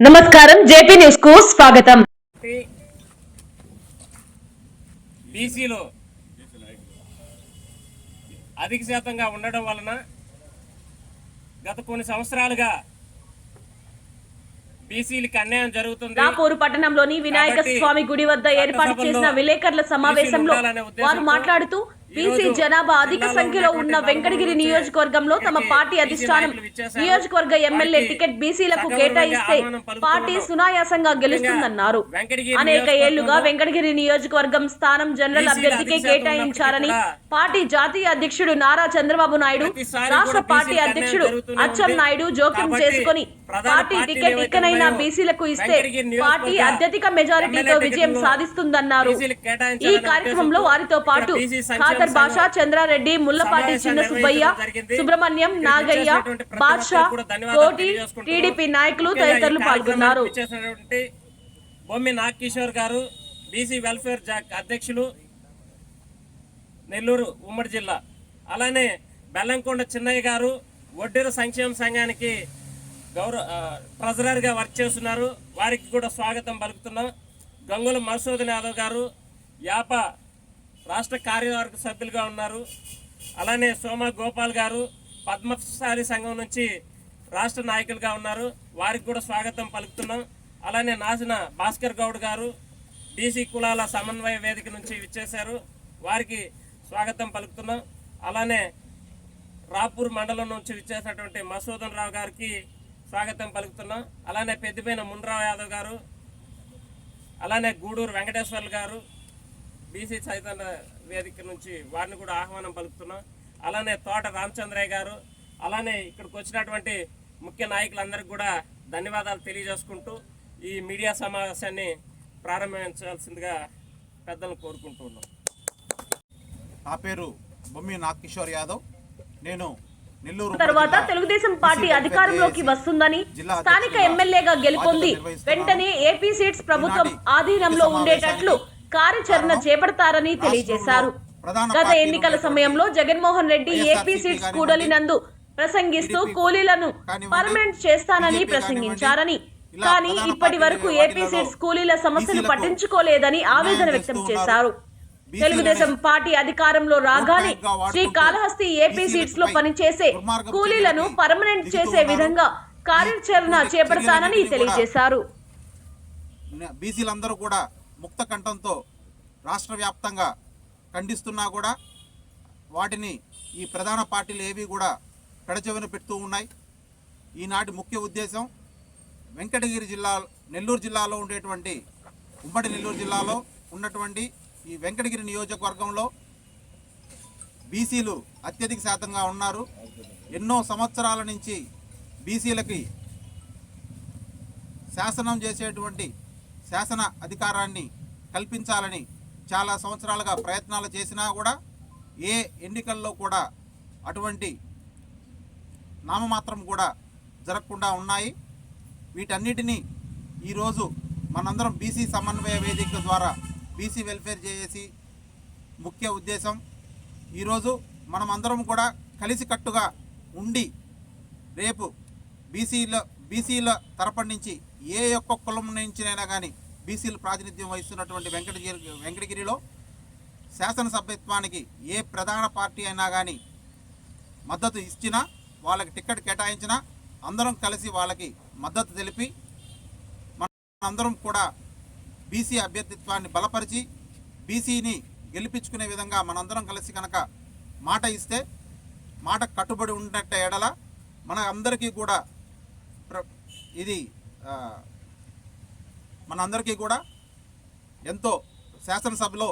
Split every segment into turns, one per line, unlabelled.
నమస్కారం జేపీ న్యూస్కు స్వాగతం.
బీసీలో అధిక శాతంగా ఉండడం వలన గత కొన్ని సంవత్సరాలుగా బీసీలకి అన్యాయం జరుగుతుంది.
రాపూరు పట్టణంలోని వినాయక స్వామి గుడి వద్ద ఏర్పాటు చేసిన విలేకరుల సమావేశంలో వారు మాట్లాడుతూ బీసీ జనాభా అధిక సంఖ్యలో ఉన్న వెంకటగిరి నియోజకవర్గంలో తమ పార్టీ అధిష్టానం. నియోజకవర్గ ఎమ్మెల్యే టికెట్ బీసీలకు కేటాయిస్తే. పార్టీ సునాయాసంగా గెలుస్తుందన్నారు అనేక
ఏళ్ళుగా
వెంకటగిరి నియోజకవర్గం స్థానం జనరల్ అభ్యర్థికే కేటాయించారని పార్టీ జాతీయ అధ్యక్షుడు నారా చంద్రబాబు నాయుడు రాష్ట్ర పార్టీ అధ్యక్షుడు అచ్చెం. నాయుడు జోక్యం చేసుకుని పార్టీ టికెట్ ఇకనైనా బీసీలకు ఇస్తే పార్టీ అత్యధిక మెజారిటీతో విజయం సాధిస్తుందన్నారు ఈ కార్యక్రమంలో వారితో పాటు భాష
సంఘం
చంద్రారెడ్డి ముల్లపాటి చిన్న సుబ్బయ్య. సుబ్రహ్మణ్యం నాగయ్య బాద్షా
ధన్యవాదాలు
కోటి. టీడీపీ నాయకులు తదితరులు పాల్గొన్నారు
బొమ్మి నాగకిషోర్ గారు బీసీ వెల్ఫేర్ జాక్ అధ్యక్షులు నెల్లూరు ఉమ్మడి జిల్లా అలానే బెల్లంకొండ చిన్నయ్య గారు ఒడ్డెర సంక్షేమ సంఘానికి గౌరవ ట్రెజరర్గా వర్క్ చేస్తున్నారు వారికి కూడా స్వాగతం పలుకుతున్నాం గంగుల మధుసూదన్ యాదవ్ గారు యాప రాష్ట్ర కార్యవర్గ సభ్యులుగా ఉన్నారు. అలానే సోమ గోపాల్ గారు పద్మశాలి సంఘం నుంచి రాష్ట్ర నాయకులుగా ఉన్నారు. వారికి కూడా స్వాగతం పలుకుతున్నాం. అలానే నాసిన భాస్కర్ గౌడ్ గారు బీసీ కులాల సమన్వయ వేదిక నుంచి విచ్చేశారు. వారికి స్వాగతం పలుకుతున్నాం. అలానే రాపూర్ మండలం నుంచి విచ్చేసినటువంటి మసూదన్ రావు గారికి స్వాగతం పలుకుతున్నాం. అలానే పెద్దపైన మున్రావు యాదవ్ గారు అలానే గూడూరు వెంకటేశ్వర్లు గారు బీసీ చైతన్య వేదిక నుంచి వారిని కూడా ఆహ్వానం పలుకుతున్నాం అలానే తోట రామచంద్రయ్య గారు అలానే ఇక్కడికి వచ్చినటువంటి ముఖ్య నాయకులందరికీ కూడా ధన్యవాదాలు తెలియజేసుకుంటూ ఈ మీడియా సమావేశాన్ని ప్రారంభించాల్సిందిగా పెద్దలను కోరుకుంటున్నాం
నా పేరు బొమ్మి నాగకిషోర్ యాదవ్ నేను నెల్లూరు
తర్వాత తెలుగుదేశం పార్టీ అధికారంలోకి వస్తుందని స్థానిక ఎమ్మెల్యేగా గెలుపొంది. వెంటనే ఏపీ సీట్స్ ప్రభుత్వం ఆధీనంలో ఉండేటట్లు కార్యాచరణ చేపడతారని తెలియజేశారు. గత ఎన్నికల సమయంలో జగన్మోహన్ రెడ్డి ఏపీ సీట్స్ కూడలినందు ప్రసంగిస్తూ కూలీలను పర్మనెంట్ చేస్తానని ప్రసంగించారని కానీ ఇప్పటి వరకు ఏపీ సీట్స్ కూలీల సమస్యలు పట్టించుకోలేదని ఆవేదన వ్యక్తం చేశారు. తెలుగుదేశం పార్టీ అధికారంలో రాగానే
వాడుకుంటూ
శ్రీకాళహస్తి ఏపీ సీట్స్లో పనిచేసే కూలీలను పర్మనెంట్ చేసే. విధంగా కార్యాచరణ చేపడతానని తెలియజేశారు.
బీసీలందరూ కూడా ముక్త కంఠంతో రాష్ట్ర వ్యాప్తంగా ఖండిస్తున్నా కూడా వాటిని ఈ ప్రధాన పార్టీలు ఏవి కూడా పెడచెవిన పెడుతూ ఉన్నాయి. ఈనాటి ముఖ్య ఉద్దేశం వెంకటగిరి జిల్లా నెల్లూరు జిల్లాలో ఉండేటువంటి ఉమ్మడి నెల్లూరు జిల్లాలో ఉన్నటువంటి ఈ వెంకటగిరి నియోజకవర్గంలో బీసీలు అత్యధిక శాతంగా ఉన్నారు. ఎన్నో సంవత్సరాల నుంచి బీసీలకి శాసనం చేసేటువంటి శాసన అధికారాన్ని కల్పించాలని చాలా సంవత్సరాలుగా ప్రయత్నాలు చేసినా కూడా ఏ ఎన్నికల్లో కూడా అటువంటి నామమాత్రం కూడా జరగకుండా ఉన్నాయి. వీటన్నిటినీ ఈరోజు మనందరం బీసీ సమన్వయ వేదిక ద్వారా బీసీ వెల్ఫేర్ చేసి ముఖ్య ఉద్దేశం ఈరోజు మనమందరం కూడా కలిసికట్టుగా ఉండి రేపు బీసీల బీసీల తరపు నుంచి ఏ యొక్క కులం నుంచినైనా కానీ బీసీలు ప్రాతినిధ్యం వహిస్తున్నటువంటి వెంకటగిరి వెంకటగిరిలో శాసనసభ్యత్వానికి ఏ ప్రధాన పార్టీ అయినా కానీ మద్దతు ఇచ్చినా వాళ్ళకి టికెట్ కేటాయించినా అందరం కలిసి వాళ్ళకి మద్దతు తెలిపి మన అందరం కూడా బీసీ అభ్యర్థిత్వాన్ని బలపరిచి బీసీని గెలిపించుకునే విధంగా మనందరం కలిసి కనుక మాట ఇస్తే మాట కట్టుబడి ఉన్నట్ట ఎడల మన అందరికీ కూడా ప్ర ఇది మనందరికీ కూడా ఎంతో శాసనసభలో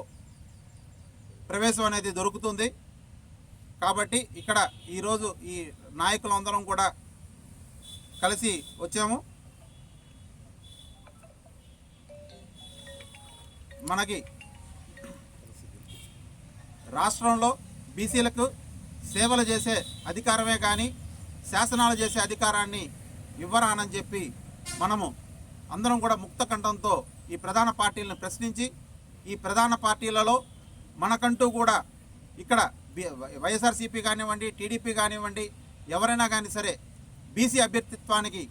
ప్రవేశం అనేది దొరుకుతుంది. కాబట్టి ఇక్కడ ఈరోజు ఈ నాయకులందరం కూడా కలిసి వచ్చాము. మనకి రాష్ట్రంలో బీసీలకు సేవలు చేసే అధికారమే కానీ శాసనాలు చేసే అధికారాన్ని ఇవ్వరానని చెప్పి మనము అందరం కూడా ముక్త కంఠంతో ఈ ప్రధాన పార్టీలను ప్రశ్నించి ఈ ప్రధాన పార్టీలలో మనకంటూ కూడా ఇక్కడ వైఎస్ఆర్సీపీ కానివ్వండి టీడీపీ కానివ్వండి ఎవరైనా కానీ సరే బీసీ అభ్యర్థిత్వానికి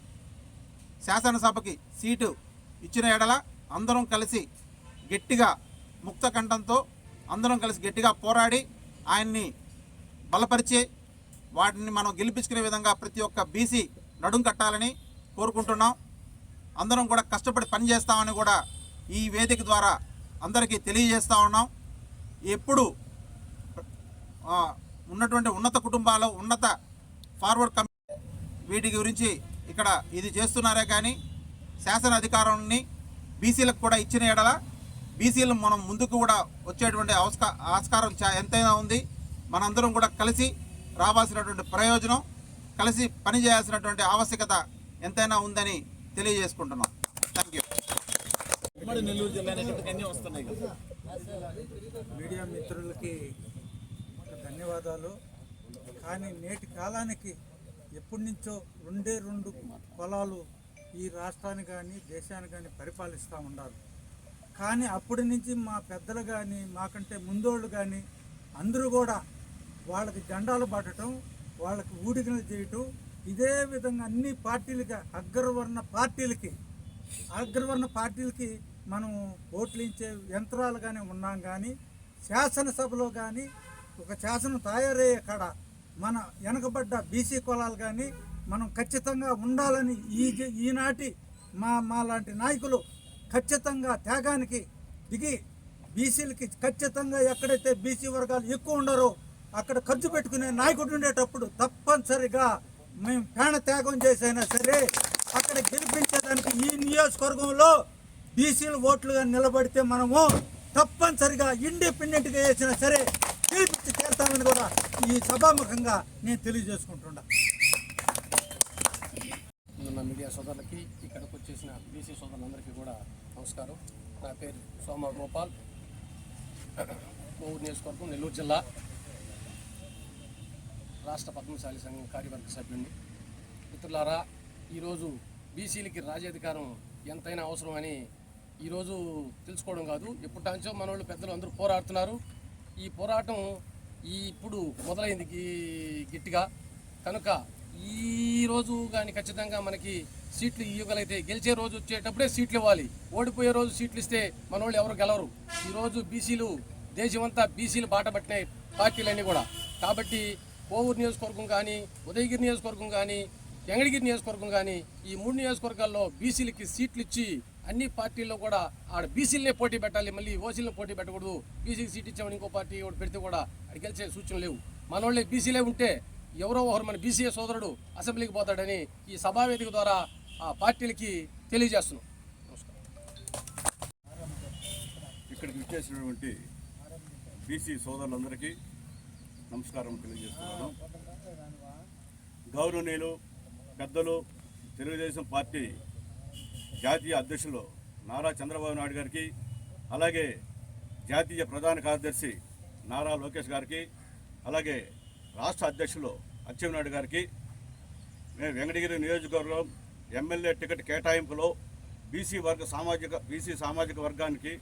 శాసనసభకి సీటు ఇచ్చిన ఎడల అందరం కలిసి గట్టిగా ముక్త కంఠంతో అందరం కలిసి గట్టిగా పోరాడి ఆయన్ని బలపరిచి వాటిని మనం గెలిపించుకునే విధంగా ప్రతి ఒక్క బీసీ నడుం కట్టాలని కోరుకుంటున్నాం. అందరం కూడా కష్టపడి పని చేస్తామని కూడా ఈ వేదిక ద్వారా అందరికీ తెలియజేస్తా ఉన్నాం. ఎప్పుడు ఉన్నటువంటి ఉన్నత కుటుంబాలు ఉన్నత ఫార్వర్డ్ కమిటీ వీటి గురించి ఇక్కడ ఇది చేస్తున్నారే కానీ శాసన అధికారాన్ని బీసీలకు కూడా ఇచ్చిన ఎడల బీసీలు మనం ముందుకు కూడా వచ్చేటువంటి అవస్కా ఆస్కారం చా- ఎంతైనా ఉంది. మనందరం కూడా కలిసి రావాల్సినటువంటి ప్రయోజనం కలిసి పనిచేయాల్సినటువంటి ఆవశ్యకత ఎంతైనా ఉందని తెలియజేసుకుంటున్నాం. థ్యాంక్ యూ
ఉమ్మడి నెల్లూరు జిల్లా వస్తున్నాయి కదా.
మీడియా మిత్రులకి ధన్యవాదాలు. కానీ నేటి కాలానికి ఎప్పటి నుంచో రెండే రెండు పొలాలు ఈ రాష్ట్రాన్ని కానీ దేశాన్ని కానీ పరిపాలిస్తూ ఉన్నారు. కానీ అప్పటి నుంచి మా పెద్దలు కానీ మాకంటే ముందోళ్ళు కానీ అందరూ కూడా వాళ్ళకి జెండాలు పట్టడం వాళ్ళకి ఊడిగలు చేయటం ఇదే విధంగా అన్ని పార్టీలకి అగ్రవర్ణ పార్టీలకి అగ్రవర్ణ పార్టీలకి మనం ఓట్లు ఇచ్చే యంత్రాలుగానే ఉన్నాం కానీ శాసనసభలో కానీ ఒక శాసనం తయారయ్యే కాడ మన వెనకబడ్డ బీసీ కులాలు కానీ మనం ఖచ్చితంగా ఉండాలని ఈ ఈనాటి మా మా లాంటి నాయకులు ఖచ్చితంగా త్యాగానికి దిగి బీసీలకి ఖచ్చితంగా ఎక్కడైతే బీసీ వర్గాలు ఎక్కువ ఉండరో అక్కడ ఖర్చు పెట్టుకునే నాయకుడు ఉండేటప్పుడు తప్పనిసరిగా మేము ప్రాణ త్యాగం చేసైనా సరే అక్కడ గెలిపించేదానికి ఈ నియోజకవర్గంలో బీసీలు ఓట్లుగా నిలబడితే మనము తప్పనిసరిగా ఇండిపెండెంట్గా వేసినా సరే గెలిపించి తీరుతామని కూడా ఈ సభాముఖంగా నేను తెలియజేసుకుంటున్నా.
ఉన్న మీడియా సోదరులకి ఇక్కడికి వచ్చేసిన బీసీ సోదరులందరికీ కూడా నమస్కారం. నా పేరు సోమ గోపాల్. మూడు నియోజకవర్గం నెల్లూరు జిల్లా. రాష్ట్ర పద్మశాలి సంఘం కార్యవర్గ సభ్యుడిని. మిత్రులారా ఈరోజు బీసీలకి రాజ్యాధికారం ఎంతైనా అవసరం అని ఈరోజు తెలుసుకోవడం కాదు. ఎప్పటించో మన వాళ్ళు పెద్దలు అందరూ పోరాడుతున్నారు. ఈ పోరాటం ఈ ఇప్పుడు మొదలైంది గట్టిగా. కనుక ఈరోజు కానీ ఖచ్చితంగా మనకి సీట్లు ఇవ్వగలిగితే గెలిచే రోజు వచ్చేటప్పుడే సీట్లు ఇవ్వాలి. ఓడిపోయే రోజు సీట్లు ఇస్తే మన వాళ్ళు ఎవరు గెలవరు. ఈరోజు బీసీలు దేశమంతా బీసీలు బాట పట్టినాయి పార్టీలన్నీ కూడా. కాబట్టి కోవూరు నియోజకవర్గం కానీ ఉదయగిరి నియోజకవర్గం కానీ ఎంగడిగిరి నియోజకవర్గం కానీ ఈ మూడు నియోజకవర్గాల్లో బీసీలకి సీట్లు ఇచ్చి అన్ని పార్టీల్లో కూడా ఆడ బీసీలనే పోటీ పెట్టాలి మళ్ళీ ఓసీలను పోటీ పెట్టకూడదు. బీసీకి సీట్ ఇచ్చామని ఇంకో పార్టీ ఒకటి పెడితే కూడా అక్కడ గెలిచే సూచనలు లేవు. మనోళ్ళే బీసీలే ఉంటే ఎవరో ఒకరు మన బీసీఏ సోదరుడు అసెంబ్లీకి పోతాడని ఈ సభావేదిక ద్వారా ఆ పార్టీలకి తెలియజేస్తున్నాం. నమస్కారం.
ఇక్కడికి విచ్చేసినటువంటి బీసీ సోదరులందరికీ నమస్కారం తెలియజేస్తున్నాను. గౌరవనీయులు పెద్దలు తెలుగుదేశం పార్టీ జాతీయ అధ్యక్షులు నారా చంద్రబాబు నాయుడు గారికి అలాగే జాతీయ ప్రధాన కార్యదర్శి నారా లోకేష్ గారికి అలాగే రాష్ట్ర అధ్యక్షులు అచ్చెన్నాయుడు గారికి మేము వెంకటగిరి నియోజకవర్గం ఎమ్మెల్యే టికెట్ కేటాయింపులో బీసీ వర్గ సామాజిక బీసీ సామాజిక వర్గానికి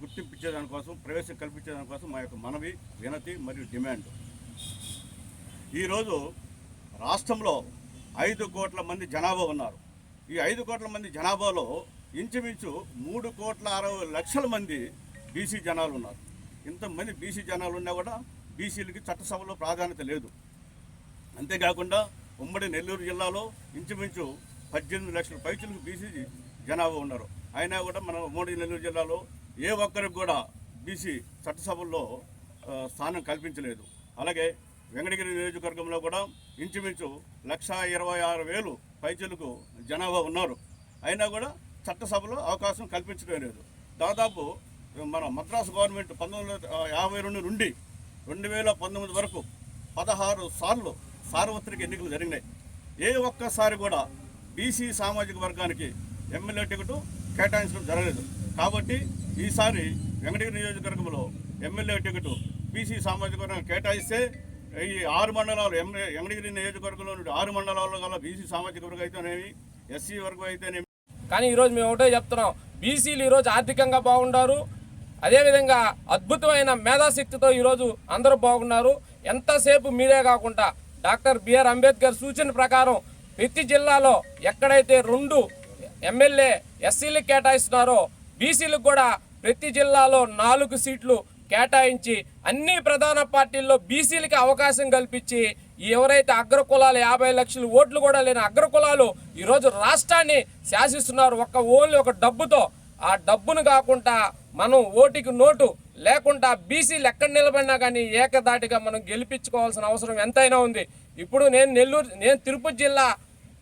గుర్తింపు ఇచ్చేదానికోసం ప్రవేశం కల్పించేదానికోసం మా యొక్క మనవి వినతి మరియు డిమాండ్. ఈరోజు రాష్ట్రంలో ఐదు కోట్ల మంది జనాభా ఉన్నారు. ఈ ఐదు కోట్ల మంది జనాభాలో ఇంచుమించు మూడు కోట్ల అరవై లక్షల మంది బీసీ జనాలు ఉన్నారు. ఇంతమంది బీసీ జనాలు ఉన్నా కూడా బీసీలకి చట్టసభలో ప్రాధాన్యత లేదు. అంతేకాకుండా ఉమ్మడి నెల్లూరు జిల్లాలో ఇంచుమించు పద్దెనిమిది లక్షల పైచులకు బీసీ జనాభా ఉన్నారు. అయినా కూడా మన ఉమ్మడి నెల్లూరు జిల్లాలో ఏ ఒక్కరికి కూడా బీసీ చట్టసభల్లో స్థానం కల్పించలేదు. అలాగే వెంకటగిరి నియోజకవర్గంలో కూడా ఇంచుమించు లక్షా ఇరవై ఆరు వేలు పైచులకు జనాభా ఉన్నారు. అయినా కూడా చట్టసభలో అవకాశం కల్పించడం లేదు. దాదాపు మన మద్రాసు గవర్నమెంట్ పంతొమ్మిది వందల యాభై రెండు నుండి రెండు వేల పంతొమ్మిది వరకు పదహారు సార్లు సార్వత్రిక ఎన్నికలు జరిగినాయి. ఏ ఒక్కసారి కూడా బీసీ సామాజిక వర్గానికి ఎమ్మెల్యే టికెట్ కేటాయించడం జరగలేదు. కాబట్టి ఈసారి వెంకటగిరి నియోజకవర్గంలో ఎమ్మెల్యే టికెట్ బీసీ సామాజిక వర్గానికి కేటాయిస్తే ఈ ఆరు మండలాలు ఎమ్మె వెంకటగిరి నియోజకవర్గంలో నుండి ఆరు మండలాల్లో గల బీసీ సామాజిక వర్గం అయితేనేమి ఎస్సీ వర్గం అయితేనేమి.
కానీ ఈరోజు మేము ఒకటే చెప్తున్నాం. బీసీలు ఈరోజు ఆర్థికంగా బాగుండారు. అదేవిధంగా అద్భుతమైన మేధాశక్తితో ఈరోజు అందరూ బాగున్నారు. ఎంతసేపు మీరే కాకుండా డాక్టర్ బిఆర్ అంబేద్కర్ సూచన ప్రకారం ప్రతి జిల్లాలో ఎక్కడైతే రెండు ఎమ్మెల్యే ఎస్సీలకు కేటాయిస్తున్నారో బీసీలకు కూడా ప్రతి జిల్లాలో నాలుగు సీట్లు కేటాయించి అన్ని ప్రధాన పార్టీల్లో బీసీలకి అవకాశం కల్పించి ఎవరైతే అగ్ర కులాలు యాభై లక్షల ఓట్లు కూడా లేని అగ్ర కులాలు ఈరోజు రాష్ట్రాన్ని శాసిస్తున్నారు. ఒక్క ఓన్లీ ఒక డబ్బుతో. ఆ డబ్బును కాకుండా మనం ఓటికి నోటు లేకుండా బీసీలు ఎక్కడ నిలబడినా కానీ ఏకదాటిగా మనం గెలిపించుకోవాల్సిన అవసరం ఎంతైనా ఉంది. ఇప్పుడు నేను నెల్లూరు నేను తిరుపతి జిల్లా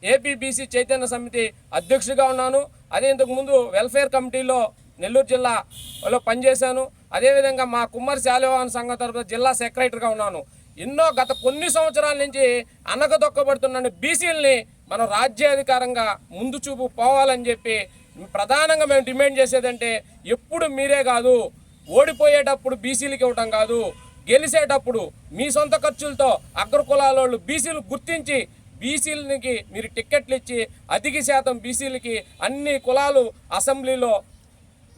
ఏపీబీసీ చైతన్య సమితి అధ్యక్షుడిగా ఉన్నాను. అదే ఇంతకుముందు వెల్ఫేర్ కమిటీలో నెల్లూరు జిల్లాలో పనిచేశాను. అదేవిధంగా మా కుమ్మరి శాలివాహన సంఘం తరపున జిల్లా సెక్రటరీగా ఉన్నాను. ఎన్నో గత కొన్ని సంవత్సరాల నుంచి అనగదొక్కబడుతున్న బీసీలని మనం రాజ్యాధికారంగా ముందు చూపు పోవాలని చెప్పి ప్రధానంగా మేము డిమాండ్ చేసేదంటే ఎప్పుడు మీరే కాదు ఓడిపోయేటప్పుడు బీసీలకి ఇవ్వటం కాదు గెలిచేటప్పుడు మీ సొంత ఖర్చులతో అగ్ర కులాలోళ్ళు బీసీలు గుర్తించి బీసీలకి మీరు టిక్కెట్లు ఇచ్చి అధిక శాతం బీసీలకి అన్ని కులాలు అసెంబ్లీలో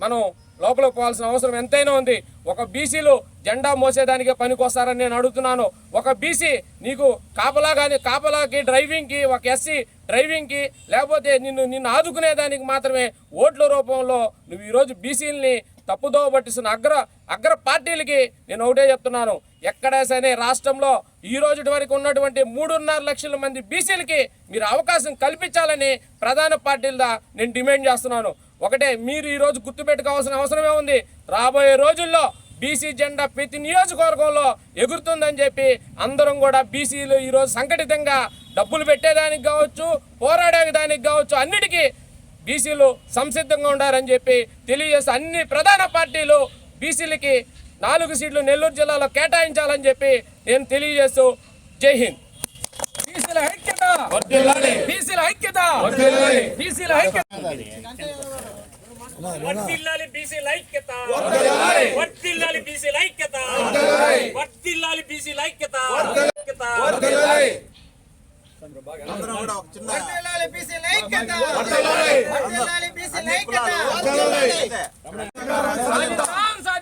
మనం లోపలికి పోవాల్సిన అవసరం ఎంతైనా ఉంది. ఒక బీసీలు జెండా మోసేదానికే పనికొస్తారని నేను అడుగుతున్నాను. ఒక బీసీ నీకు కాపలా కానీ కాపలాకి డ్రైవింగ్కి ఒక ఎస్సీ డ్రైవింగ్కి లేకపోతే నిన్ను నిన్ను ఆదుకునేదానికి మాత్రమే ఓట్ల రూపంలో నువ్వు ఈరోజు బీసీలని తప్పుదోవ పట్టిస్తున్న అగ్ర అగ్ర పార్టీలకి నేను ఒకటే చెప్తున్నాను. ఎక్కడా సరే రాష్ట్రంలో ఈ రోజు వరకు ఉన్నటువంటి మూడున్నర లక్షల మంది బీసీలకి మీరు అవకాశం కల్పించాలని ప్రధాన పార్టీలదా నేను డిమాండ్ చేస్తున్నాను. ఒకటే మీరు ఈరోజు గుర్తుపెట్టుకోవాల్సిన అవసరమే ఉంది రాబోయే రోజుల్లో బీసీ జెండా ప్రతి నియోజకవర్గంలో ఎగురుతుందని చెప్పి అందరం కూడా బీసీలు ఈరోజు సంఘటితంగా డబ్బులు పెట్టేదానికి కావచ్చు పోరాడేదానికి కావచ్చు అన్నిటికీ బీసీలు సంసిద్ధంగా ఉండారని చెప్పి తెలియజేస్తూ అన్ని ప్రధాన పార్టీలు బీసీలకి నాలుగు సీట్లు నెల్లూరు జిల్లాలో కేటాయించాలని చెప్పి నేను తెలియజేస్తూ జై హింద్. బీసీల ఐక్యత. బీసీల బీసీల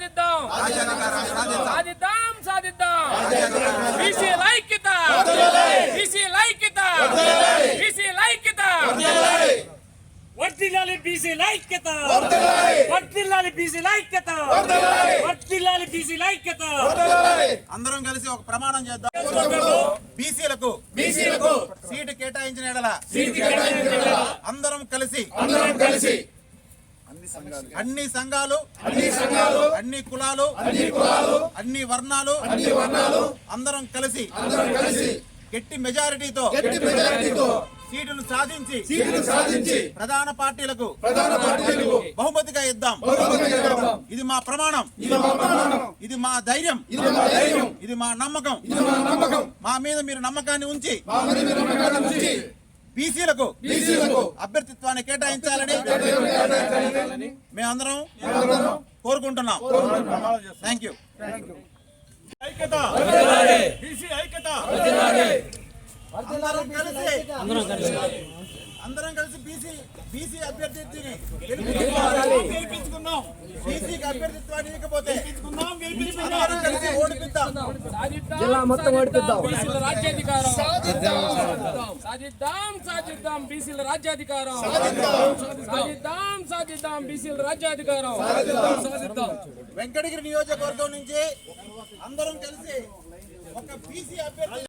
సాధిద్దాం. సాధిద్దాం. సాధిద్దాం బీసీ ఐక్యత బీసీ ఐక్యత బీసీ ఐక్యత
వర్ధిల్లాలి బీసీ ఐక్యత వర్ధిల్లాలి బీసీ ఐక్యత వర్ధిల్లాలి బీసీ ఐక్యత
అందరం కలిసి ఒక ప్రమాణం చేద్దాం. బీసీలకు
బీసీలకు
సీటు కేటాయించిన ఎడల అందరం కలిసి
అందరం కలిసి
అన్ని సంఘాలు అన్ని సంఘాలు అన్ని కులాలు అన్ని కులాలు అన్ని వర్ణాలు అన్ని వర్ణాలు అందరం కలిసి అందరం కలిసి గట్టి మెజారిటీతో గట్టి మెజారిటీతో సీటును సాధించి సీటును సాధించి ప్రధాన పార్టీలకు ప్రధాన పార్టీలకు బహుమతిగా ఇద్దాం. ఇది మా ప్రమాణం. ఇది మా ప్రమాణం. ఇది మా ధైర్యం. ఇది మా ధైర్యం. ఇది మా నమ్మకం. ఇది మా నమ్మకం. మా మీద మీరు నమ్మకాన్ని ఉంచి మా మీద మీరు నమ్మకాన్ని ఉంచి బీసీలకు అభ్యర్థిత్వాన్ని కేటాయించాలని మేమందరం కోరుకుంటున్నాం. థ్యాంక్ యూ ఐక్యత. బీసీ ఐక్యత. అందరం కలిసి. అందరం కలిసి బీసీ బీసీ అభ్యర్థిని గెలిపించుకున్నాం బీసీకి అభ్యర్థిత్వాన్ని ఇవ్వకపోతే అందరం కలిసి ఓడిపిద్దాం.
జిల్లా మొత్తం ఓడిపిద్దాం. బీసీల రాజ్యాధికారం. సాధిద్దాం. సాధిద్దాం. బీసీల రాజ్యాధికారం. సాధిద్దాం. సాధిద్దాం బీసీల రాజ్యాధికారం. సాధిద్దాం.
వెంకటగిరి నియోజకవర్గం నుంచి అందరం కలిసి ఒక బీసీ అభ్యర్థి